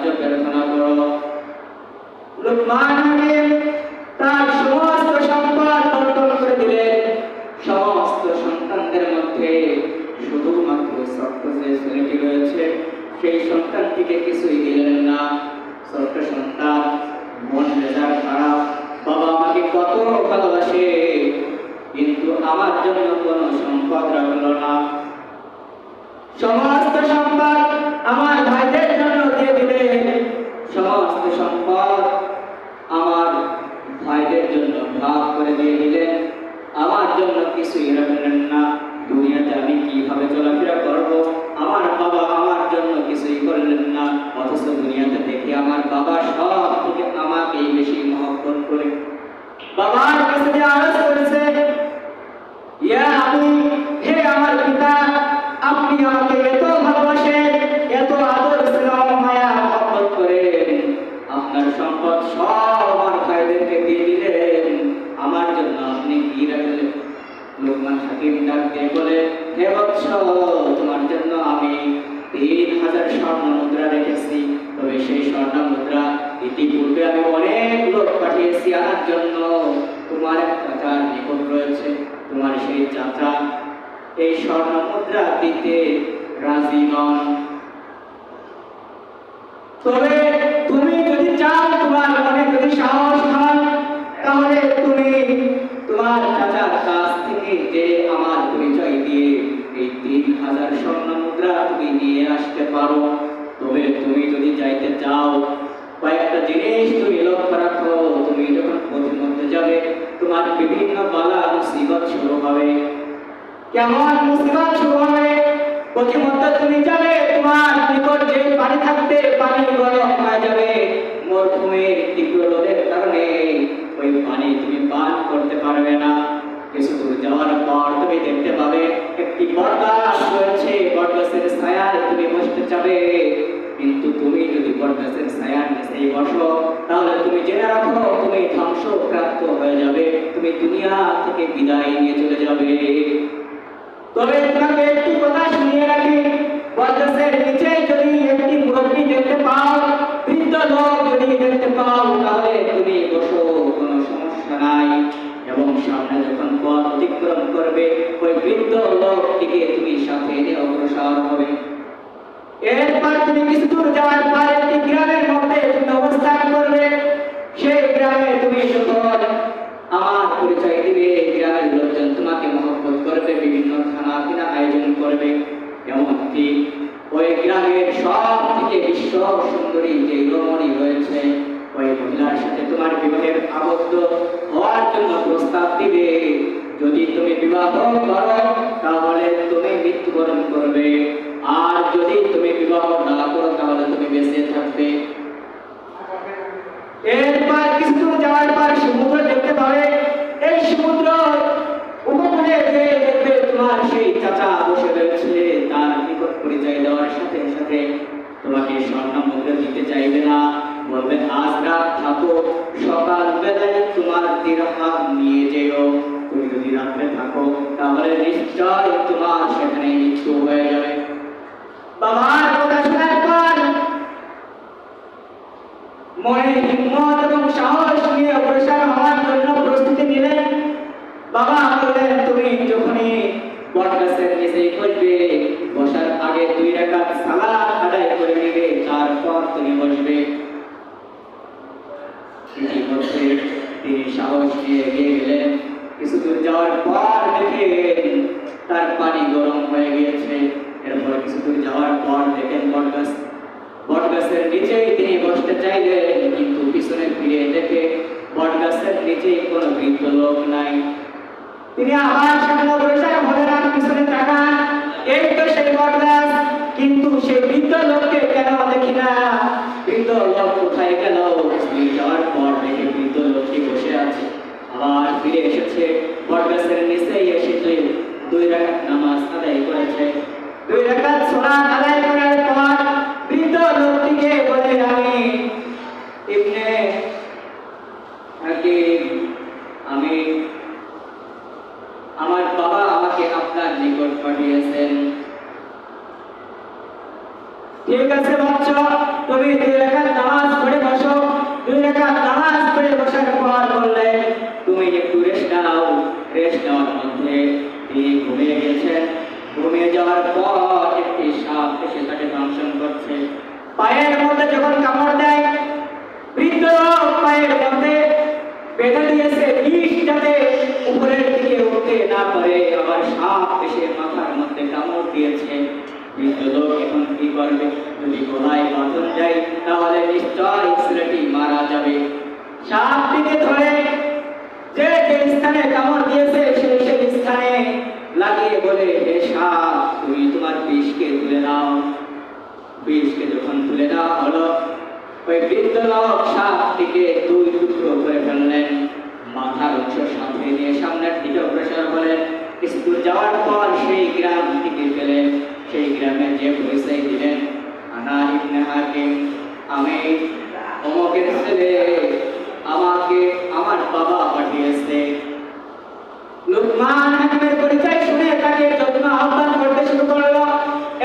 সাহায্য প্রার্থনা তার সমস্ত সম্পদ বন্টন করে দিলেন। সমস্ত সন্তানদের মধ্যে শুধুমাত্র ছেলেটি রয়েছে, সেই সন্তানটিকে কিছুই দিলেন না। ছোট্ট সন্তান, মন মেজাজ খারাপ, বাবা আমাকে কত ভালোবাসে, কিন্তু আমার জন্য কোনো সম্পদ রাখল না। সমস্ত সম্পদ সব আমার ভাইদেরকে দিয়ে দিলেন। আমার জন্য আপনি কি রাখলেন? লোকমান হাকিম ডাক বলে, হে বৎস, তোমার জন্য আমি তিন হাজার স্বর্ণ মুদ্রা রেখেছি। তবে সেই স্বর্ণ মুদ্রা ইতিপূর্বে আমি অনেক লোক পাঠিয়েছি আনার জন্য। তোমার চাচার নিকট রয়েছে। তোমার সেই চাচা এই স্বর্ণ মুদ্রা দিতে রাজি নন। তবে সাহস হয়, তাহলে তুমি তোমার চাচার কাছ থেকে যে আমার পরিচয় দিয়ে এই তিন হাজার স্বর্ণ মুদ্রা তুমি নিয়ে আসতে পারো। তবে তুমি যদি যাইতে চাও, কয়েকটা জিনিস তুমি লক্ষ্য রাখো। তুমি যখন পথের মধ্যে যাবে, তোমার বিভিন্ন বালা মুসিবত শুরু হবে। কেমন মুসিবত শুরু হবে? প্রতিমধ্যে তুমি যাবে, তোমার নিকট যে পানি থাকতে পানি গরম হয়ে যাবে। মরুভূমির তীব্র রোদের কারণে ওই পানি তুমি পান করতে পারবে না। কিছু দূর যাওয়ার পর তুমি দেখতে পাবে একটি বটগাছ রয়েছে। বটগাছের ছায়ায় তুমি বসতে যাবে কিন্তু তুমি যদি বটগাছের ছায়ার নিচেই বসো, তাহলে তুমি জেনে রাখো, তুমি ধ্বংসপ্রাপ্ত হয়ে যাবে। তুমি দুনিয়া থেকে বিদায় নিয়ে চলে যাবে। তবে তোমাকে একটি কথা শুনিয়ে রাখি। বটগাছের নিচে যদি একটি মুরব্বী দেখতে পাও এমনকি ওই গ্রামের সব থেকে বিশ্ব সুন্দরী যে রমণী রয়েছে, ওই মহিলার সাথে তোমার বিবাহের আবদ্ধ হওয়ার জন্য প্রস্তাব দিবে। যদি তুমি বিবাহ করো, তাহলে তুমি মৃত্যুবরণ করবে। আর যদি তুমি বিবাহ না করো, তাহলে তুমি বেঁচে থাকবে। এরপর কিছু দূর যাওয়ার পর সমুদ্র দেখতে পাবে এই সমুদ্র উপকূলে যে দেখবে তোমার সেই চাচা বসে রয়েছে তার নিকট পরিচয় দেওয়ার সাথে সাথে তোমাকে স্বর্ণ মুদ্রা দিতে চাইবে না বলবে আজ রাত থাকো সকাল তোমার দিরহাম নিয়ে যেও। তুমি যদি রাত্রে থাকো, তাহলে নিশ্চয় তোমার সেখানে মৃত্যু হয়ে যাবে। বাবার মনে হিম্মত এবং সাহস নিয়ে অগ্রসর হওয়ার জন্য প্রস্তুতি নিলেন বাবা বললেন তুমি যখনই বটগাছের নিচে বসবে বসার আগে দুই রাকাত সালাত আদায় করে নেবে তারপর তুমি বসবে ইতিমধ্যে তিনি সাহস নিয়ে এগিয়ে গেলেন। কিছুদূর যাওয়ার পর দেখেন তার পানি গরম হয়ে গিয়েছে। এরপর কিছুদূর যাওয়ার পর দেখেন বটগাছ। বটগাছের নিচেই তিনি বসতে চাইলেন, কিন্তু পিছনে ফিরে দেখে বটগাছের নিচেই কোনো বৃদ্ধ লোক নাই। তিনি আবার সামনে অগ্রসর হলেন আর পিছনে তাকান এই তো সেই বটগাছ কিন্তু সেই বৃদ্ধ লোককে কেন দেখি না বৃদ্ধ লোক কোথায় গেল তিনি যাওয়ার পর দেখে বৃদ্ধ লোকটি বসে আছে আবার ফিরে এসেছে বটগাছের নিচেই এসে দুই রাকাত নামাজ আদায় করেছে দুই রাকাত সালাত আদায় করার পর বৃদ্ধ লোকটিকে বলে আমি ইবনে হাকিম আমি আমার বাবা আমাকে আপনার নিকট পাঠিয়েছেন ঠিক আছে বাচ্চা তুমি দুই রাকাত যাওয়ার পর একটি সাপ এসে তাকে দংশন করছে। পায়ের মধ্যে যখন কামড় দেয়, বৃদ্ধ পায়ের মধ্যে বেঁধে দিয়েছে বিষ যাতে উপরের দিকে উঠতে না পারে। আবার সাপ এসে মাথার মধ্যে কামড় দিয়েছে। বৃদ্ধ লোক এখন কি করবে? যদি গলায় বাঁধন যায় তাহলে নিশ্চয় ছেলেটি মারা যাবে। সাপটিকে ধরে যে যে স্থানে কামড় দিয়েছে বলে, হে সাপ, তুমি তোমার বিষকে তুলে নাও। বিষকে যখন তুলে দেওয়া হলো, ওই বৃদ্ধ লোক সাপটিকে দুই টুকরো করে ফেললেন। মাথার অংশ সাথে নিয়ে সামনের দিকে অগ্রসর হলেন। স্কুল যাওয়ার পর সেই গ্রাম থেকে গেলেন। সেই গ্রামে যে পরিচয় দিলেন আনা ইবনে হাকিম, আমি অমকের ছেলে, আমাকে আমার বাবা পাঠিয়েছে। লুকমান হাকিমের পরিচয় শুনে তাকে যত্ন আহ্বান করতে শুরু করল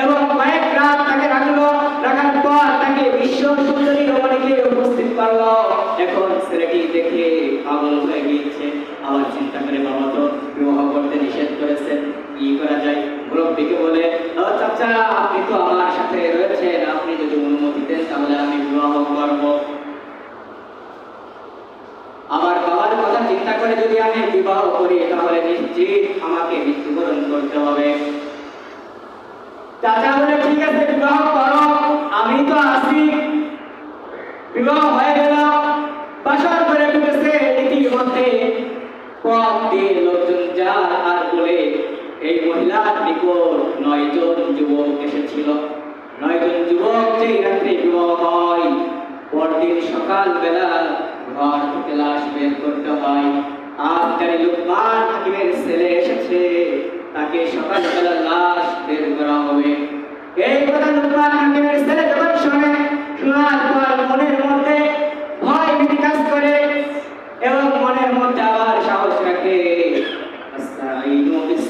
এবং কয়েক রাত তাকে রাখল রাখার পর তাকে বিশ্ব সুন্দরী রমণীকে উপস্থিত এখন ছেলেটি দেখে পাগল হয়ে গিয়েছে। চিন্তা করে বাবা তো বিবাহ করতে নিষেধ করেছেন কি করা যায়? মুরব্বীকে বলে চাচা, আপনি তো আমার সাথে রয়েছেন। আপনি যদি অনুমতি দেন, তাহলে আমি বিবাহ করব। আমার বাবার কথা চিন্তা করে যদি আমি বিবাহ করি, তাহলে নিশ্চিত আমাকে মৃত্যুবরণ করতে হবে। চাচা বলে, ঠিক আছে, বিবাহ করো আমি তো আছি বিবাহ হয়ে গেল বাসর করে ঢুকেছে ইতিমধ্যে দিয়ে লোকজন যায় আর বলে এই মহিলার নিকট নয়জন যুবক এসেছিল। নয়জন যুবক যেই রাত্রে বিবাহ হয়, পরদিন সকালবেলা ঘর থেকে লাশ বের করতে হয়। আজ জানি লুকমান হাকিমের ছেলে এসেছে, তাকে সকালবেলা লাশ বের করা হবে। এই কথা লুকমান হাকিমের ছেলে যখন শোনে, শোনার পর মনের মধ্যে ভয় ভীতি কাজ করে এবং মনের মধ্যে আবার সাহস রাখে আস্তাঈনু বিসসাবরি ওয়াস সালাহ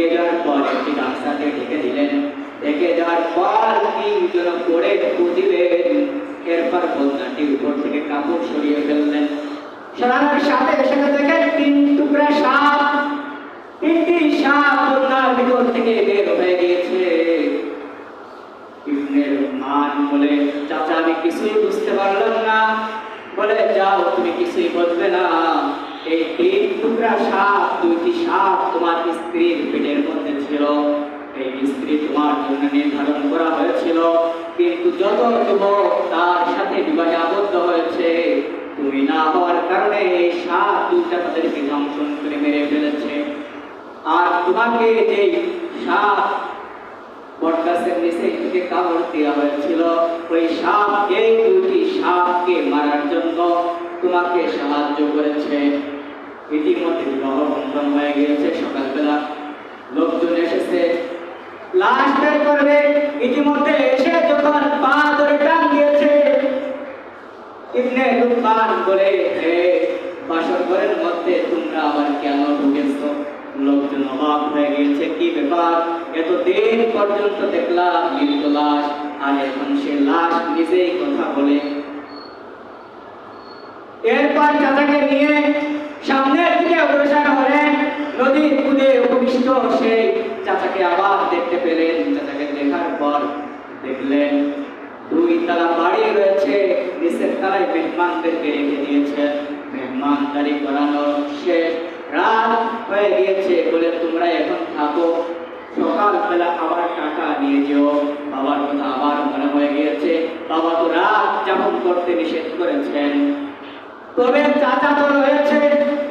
নিয়ে যাওয়ার পর একটি গামছাতে ঢেকে দিলেন ঢেকে যাওয়ার পর তিনজন পড়ে দিলেন এরপর বন্যাটির উপর থেকে কাপড় সরিয়ে ফেললেন। সরানোর সাথে সাথে দেখেন তিন টুকরা সাপ। তিনটি সাপ বন্যার ভিতর থেকে বের হয়ে গিয়েছে। ইবনের মান বলে, চাচা, আমি কিছুই বুঝতে পারলাম না। বলে, যাও, তুমি কিছুই বুঝবে না। এই তিন টুকরা সাপ, দুইটি সাপ তোমার স্ত্রীর পেটের মধ্যে ছিল। এই স্ত্রী তোমার জন্য নির্ধারণ করা হয়েছিল। কিন্তু যত যুবক তার সাথে বিবাহে আবদ্ধ হয়েছে, তুমি না হওয়ার কারণে এই সাপ দুইটা তাদেরকে দংশন করে মেরে ফেলেছে। আর তোমাকে যে সাপ বটগাছের নিচে থেকে কামড় দেওয়া হয়েছিল, ওই সাপ এই দুটি সাপকে মারার জন্য তোমাকে সাহায্য করেছে। ইতিমধ্যে বিবাহ হয়ে গিয়েছে, সকালবেলা লোকজন এসেছে। লাশ করবে। ইতিমধ্যে এসে যখন পা ধরে টান দিয়েছে, ইবনে লুকমান বলে, হে বাসর ঘরের মধ্যে তোমরা আবার কেন ঢুকেছো? লোকজন অবাক হয়ে গিয়েছে, কি ব্যাপার? এত দিন পর্যন্ত দেখলাম মৃত লাশ, আর এখন সে লাশ নিজেই কথা বলে। এরপর চাচাকে নিয়ে অগ্রসর হলেন নদীর কুদে উপবিষ্ট সেই চাচাকে আবার দেখতে পেলেন। চাচাকে দেখার পর দেখলেন দুই তালা বাড়ি রয়েছে। নিচের তালায় মেহমানদেরকে রেখে দিয়েছে। মেহমানদারি করানো শেষ। রাত হয়ে গিয়েছে বলে তোমরা এখন থাকো। সকালবেলা আবার টাকা নিয়ে যেও। বাবার কথা আবার মনে হয়ে গিয়েছে। বাবা তো রাত যাপন করতে নিষেধ করেছেন। তবে চাচা তো রয়েছে।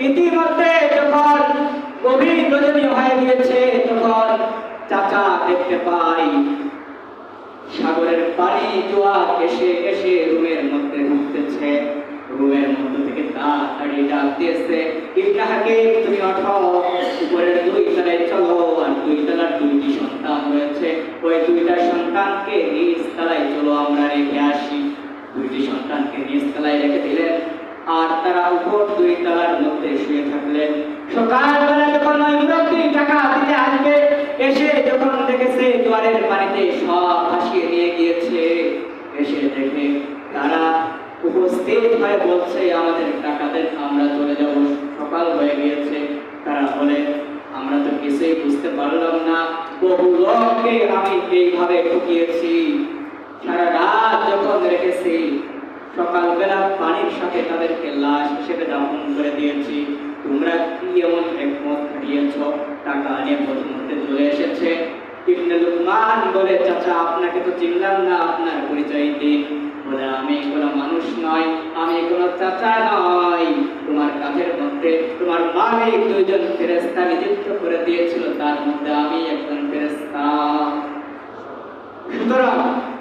ইতিমধ্যে যখন গভীর রজনী হয়ে গিয়েছে, তখন চাচা দেখতে পাই, সাগরের পানি জোয়ার এসে এসে রুমের মধ্যে ঢুকতেছে। রুমের মধ্য থেকে তাড়াতাড়ি ডাক দিয়েছে তুমি ওঠো, উপরের দুই তলায় চলো, আর দুই তলার দুইটি সন্তান রয়েছে। ওই দুইটা সন্তানকে নিজ তলায় চলো, আমরা রেখে আসি। দুইটি সন্তানকে নিজ তলায় রেখে দিলেন। আর তারা উপর দুই তলার মধ্যে শুয়ে থাকলেন। সকালবেলা যখন টাকা দিতে আসবে, এসে যখন দেখেছে পানিতে সব ভাসিয়ে নিয়ে গিয়েছে, এসে দেখে তারা উপস্থিত হয়ে বলছে, আমাদের টাকা আমরা চলে যাব। সকাল হয়ে গিয়েছে। তারা বলে, আমরা তো কিছুই বুঝতে পারলাম না। বহু লোককে আমি এইভাবে ঠকিয়েছি। সারা রাত যখন রেখেছি সকালবেলা পানির সাথে তাদেরকে লাশ হিসেবে দাফন করে দিয়েছি। তোমরা কি এমন একমত খাটিয়েছ? টাকা নিয়ে প্রথমতে চলে এসেছে। ইবনে লুকমান বলে, চাচা, আপনাকে তো চিনলাম না, আপনার পরিচয় দিন। বলে, আমি কোনো মানুষ নয় আমি কোনো চাচা নয় তোমার কাজের মধ্যে তোমার মালিক দুইজন ফেরেস্তা নিযুক্ত করে দিয়েছিল। তার মধ্যে আমি একজন ফেরেস্তা সুতরাং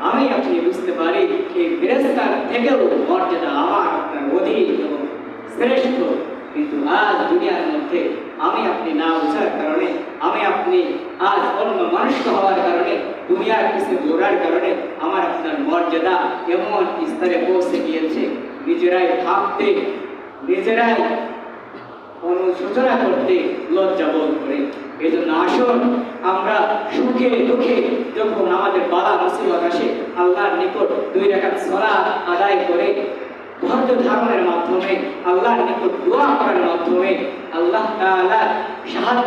আমি আপনি বুঝতে পারি, এই ফেরেস্তার থেকেও মর্যাদা আমার আপনার অধিক এবং শ্রেষ্ঠ। কিন্তু আজ দুনিয়ার মধ্যে আমি আপনি না বোঝার কারণে, আমি আপনি আজ অন্য মানুষ হওয়ার কারণে, দুনিয়ার কিছু জোড়ার কারণে আমার আপনার মর্যাদা এমন স্তরে পৌঁছে গিয়েছে। নিজেরাই ভাবতে, নিজেরাই অনুশোচনা করতে লজ্জা বোধ করে। এই জন্য আসুন আমরা সুখে দুঃখে যখন আমাদের বালা মুসিবত আসে, আল্লাহর নিকট দুই রেখা সলা আদায় করে ধৈর্য ধারণের মাধ্যমে, আল্লাহর নিকট দোয়া করার মাধ্যমে আল্লাহ সাহায্য